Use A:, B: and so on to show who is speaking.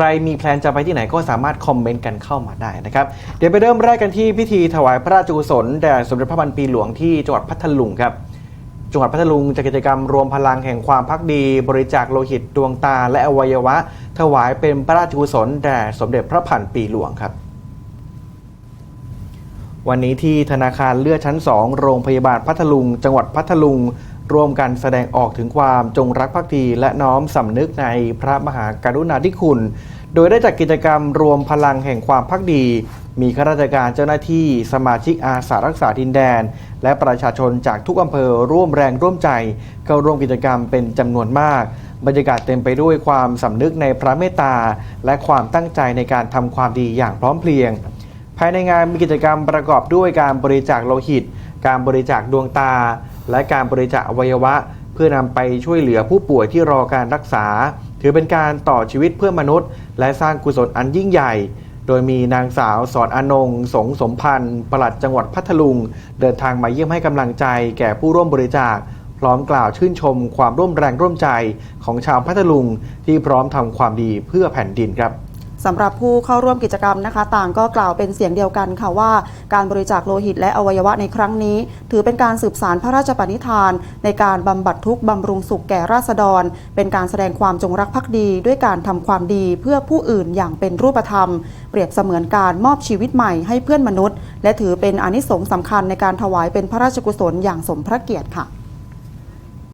A: ใครมีแพลนจะไปที่ไหนก็สามารถคอมเมนต์กันเข้ามาได้นะครับ เดี๋ยวไปเริ่มแรกกันที่พิธีถวายพระราชกุศลแด่สมเด็จพระพันปีหลวงที่จังหวัดพัทลุงครับจังหวัดพัทลุงจัดกิจกรรมรวมพลังแห่งความพักดี บริจาคโลหิตดวงตาและอวัยวะ ถวายเป็นพระราชกุศลแด่สมเด็จพระพันปีหลวงครับ วันนี้ที่ธนาคารเลือดชั้น 2 โรงพยาบาลพัทลุง จังหวัดพัทลุง ร่วมกันแสดงออกถึงความจงรักภักดีและน้อมสำนึกในพระมหากรุณาธิคุณ โดยได้จัดกิจกรรมรวมพลังแห่งความพักดี มีข้าราชการเจ้าหน้าที่ สมาชิกอาสารักษาดินแดน และประชาชนจากทุกอำเภอร่วมแรงร่วมใจเข้าร่วมกิจกรรมเป็นจำนวนมากบรรยากาศเต็มไปด้วยความสำนึกในพระเมตตา และความตั้งใจในการทำความดีอย่างพร้อมเพรียง ภายในงานมีกิจกรรมประกอบด้วยการบริจาคโลหิต การบริจาคดวงตา และการบริจาคอวัยวะ เพื่อนำไปช่วยเหลือผู้ป่วยที่รอการรักษา ถือเป็นการต่อชีวิตเพื่อมนุษย์ และสร้างกุศลอันยิ่งใหญ่ โดยมีนางสาวสอนอนง สงสมพันธ์ปลัดจังหวัดพัทลุง เดินทางมาเยี่ยมให้กำลังใจแก่ผู้ร่วมบริจาคพร้อมกล่าวชื่นชมความร่วมแรงร่วมใจของชาวพัทลุงที่พร้อมทำความดีเพื่อแผ่นดินครับ
B: สำหรับผู้เข้าร่วมกิจกรรมนะคะ ต่างก็กล่าวเป็นเสียงเดียวกันค่ะว่า การบริจาคโลหิตและอวัยวะในครั้งนี้ ถือเป็นการสืบสารพระราชปณิธาน ในการบำบัดทุกข์บำรุงสุขแก่ราษฎร เป็นการแสดงความจงรักภักดี ด้วยการทำความดีเพื่อผู้อื่นอย่างเป็นรูปธรรม เปรียบเสมือนการมอบชีวิตใหม่ให้เพื่อนมนุษย์ และถือเป็นอนิสงส์สำคัญในการถวายเป็นพระราชกุศลอย่างสมพระเกียรติค่ะ